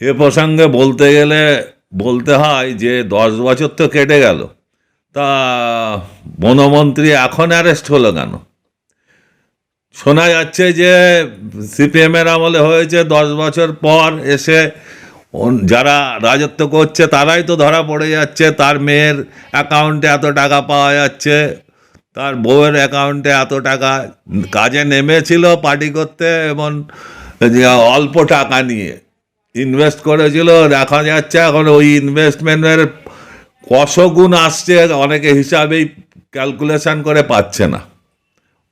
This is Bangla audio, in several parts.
এ প্রসঙ্গে বলতে গেলে বলতে হয় যে দশ বছর তো কেটে গেল। তা বনমন্ত্রী এখন অ্যারেস্ট হলো কেন? শোনা যাচ্ছে যে সিপিএমের আমলে হয়েছে দশ বছর পর এসে যারা রাজত্ব করছে তারাই তো ধরা পড়ে যাচ্ছে। তার মেয়ের অ্যাকাউন্টে এত টাকা পাওয়া যাচ্ছে, তার বউয়ের অ্যাকাউন্টে এত টাকা। কাজে নেমেছিল পার্টি করতে এবং অল্প টাকা নিয়ে। ইনভেস্ট করেছিল, দেখা যাচ্ছে এখন ওই ইনভেস্টমেন্টের কশো গুণ আসছে, অনেকে হিসাবেই ক্যালকুলেশন করে পাচ্ছে না।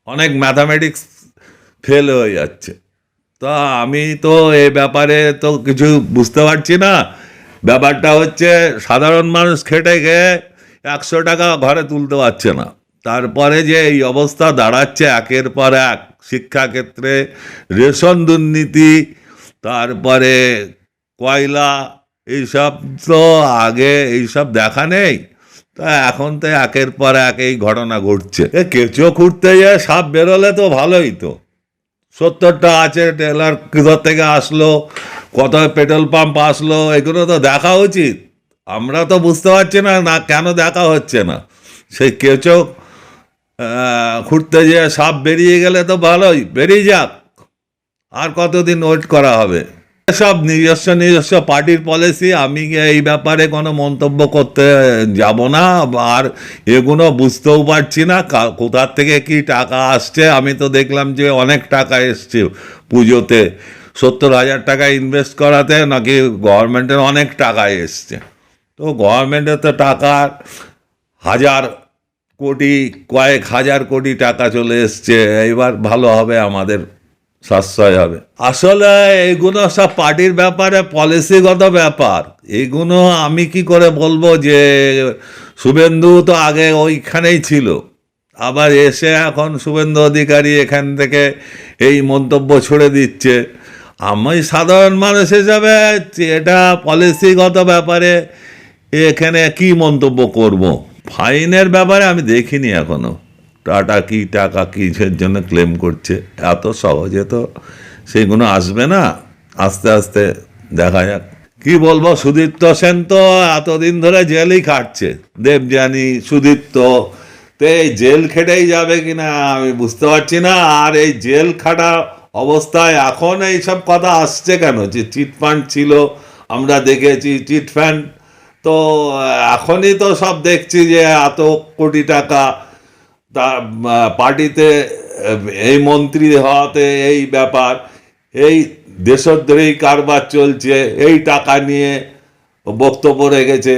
অনেক ম্যাথামেটিক্স ফেল হয়ে যাচ্ছে। তা আমি তো এ ব্যাপারে তো কিছু বুঝতে পারছি না। ব্যাপারটা হচ্ছে, সাধারণ মানুষ খেটে খেয়ে একশো টাকা ঘরে তুলতে পারছে না। তারপরে যে এই অবস্থা দাঁড়াচ্ছে, একের পর এক শিক্ষাক্ষেত্রে রেশন দুর্নীতি, তারপরে কয়লা, এইসব তো আগে এইসব দেখা নেই। তা এখন তো একের পর এক এই ঘটনা ঘটছে। এ কেঁচো খুঁড়তে গিয়ে সাপ বেরোলে তো ভালোই তো। সত্তরটা আছে টেলার কোথা থেকে আসলো কত পেট্রোল পাম্প আসলো, এগুলো তো দেখা উচিত। আমরা তো বুঝতে পারছি না না কেন দেখা হচ্ছে না। সেই কেঁচো খুঁড়তে যেয়ে সাপ বেরিয়ে গেলে তো ভালোই। বেরিয়ে যাক, আর কতদিন ওয়েট করা হবে? সব নিজস্ব নিজস্ব পার্টির পলিসি আমি এই ব্যাপারে কোনো মন্তব্য করতে যাব না? আর এগুলো বুঝতেও পারছি না। কোথার থেকে কি টাকা আসছে? আমি তো দেখলাম যে অনেক টাকা এসছে পুজোতে। সত্তর হাজার টাকা ইনভেস্ট করাতে নাকি গভর্নমেন্টের অনেক টাকা এসছে। তো গভর্নমেন্টের তো টাকা হাজার কোটি, কয়েক হাজার কোটি টাকা চলে এসছে। এবার ভালো হবে আমাদের সাশ্রয় হবে। আসলে এইগুলো সব পার্টির ব্যাপারে পলিসিগত ব্যাপার। এইগুলো আমি কি করে বলব যে, শুভেন্দু তো আগে ওইখানেই ছিল। আবার এসে এখন শুভেন্দু অধিকারী এখান থেকে এই মন্তব্য ছুড়ে দিচ্ছে। আমি সাধারণ মানুষ হিসাবে এটা পলিসিগত ব্যাপারে এখানে কি মন্তব্য করব? ফাইনের ব্যাপারে আমি দেখিনি এখনও। টাটা কি, টাকা কিসের জন্য ক্লেম করছে? এত সহজে তো সেগুলো আসবে না। আস্তে আস্তে দেখা যাক। কি বলব, সুদীপ্ত সেন তো এতদিন ধরে জেলই খাটছে। দেবযানী, সুদীপ্ত, তো এই জেল খেটেই যাবে কিনা আমি বুঝতে পারছি না। আর এই জেল খাটা অবস্থায় এখন এই সব কথা আসছে কেন? যে চিটফান্ড ছিল, আমরা দেখেছি চিটফান্ড তো এখনই তো সব দেখছি যে এত কোটি টাকা তা পার্টিতে এই মন্ত্রী হওয়াতে এই ব্যাপার, এই দেশদ্রোহী কারবার চলছে, এই টাকা নিয়ে বক্তব্য রেখেছে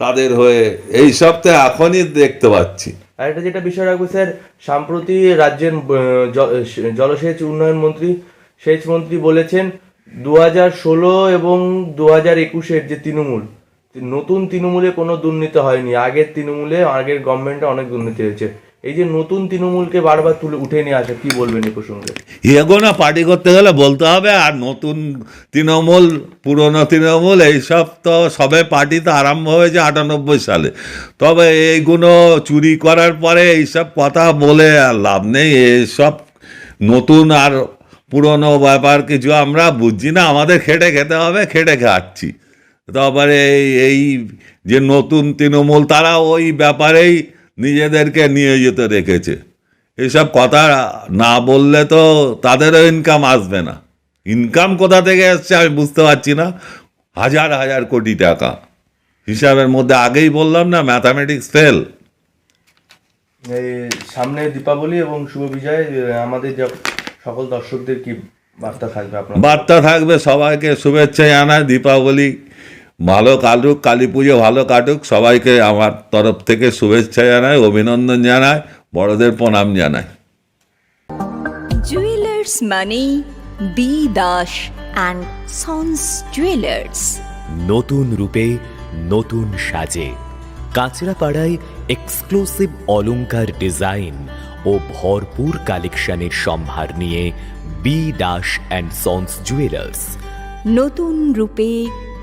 তাদের হয়ে, এই সব তো এখনই দেখতে পাচ্ছি। আর একটা যেটা বিষয় রাখব স্যার, সম্প্রতি রাজ্যের জলসেচ উন্নয়ন মন্ত্রী, সেচ মন্ত্রী বলেছেন দু হাজার ষোলো এবং দু হাজার একুশের যে তৃণমূল, নতুন তৃণমূলে কোনো দুর্নীতি হয়নি, আগের তৃণমূলে, আগের গভর্নমেন্টে অনেক দুর্নীতি হয়েছে। এই যে নতুন তৃণমূলকে বারবার তুলে উঠে নিয়ে আসা, কি বলবেন এই প্রসঙ্গে? এগোনা পার্টি করতে গেলে বলতে হবে, আর নতুন তৃণমূল, পুরনো তৃণমূল, এইসব তো সবে পার্টি তো আরম্ভ হয়েছে আটানব্বই সালে। তবে এইগুলো চুরি করার পরে এইসব কথা বলে আর লাভ নেই, এইসব নতুন আর পুরনো ব্যাপার কিছু আমরা বুঝছি না, আমাদের খেটে খেতে হবে, খেটে খাচ্ছি। তারপরে এই এই যে নতুন তৃণমূল, তারা ওই ব্যাপারেই নিজেদেরকে নিয়োজিত রেখেছে। এসব কথা না বললে তো তাদেরও ইনকাম আসবে না। ইনকাম কোথা থেকে এসছে আমি বুঝতে পারছি না। হাজার হাজার কোটি টাকা। হিসাবের মধ্যে আগেই বললাম না ম্যাথামেটিক্স ফেল এই সামনে দীপাবলি এবং শুভ বিজয় আমাদের যা- সকল দর্শকদের কি বার্তা থাকবে আপনার বার্তা থাকবে সবাইকে শুভেচ্ছা জানায় দীপাবলি ভালো কাটুক কালী পুজো ভালো কাটুক সবাইকে আমার তরফ থেকে শুভেচ্ছা জানাই অভিনন্দন জানাই বড়দের প্রণাম জানাই। জুয়েলার্স মানে B Das and sons jewellers নতুন রূপে নতুন সাজে। কাঁচরাপাড়ায় এক্সক্লুসিভ অলংকার ডিজাইন ও ভরপুর কালেকশনের সম্ভার নিয়ে B Das and sons jewellers নতুন রূপে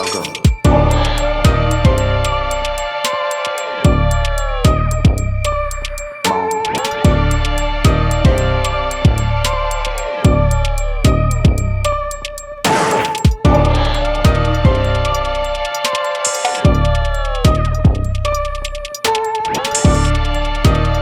Shall go.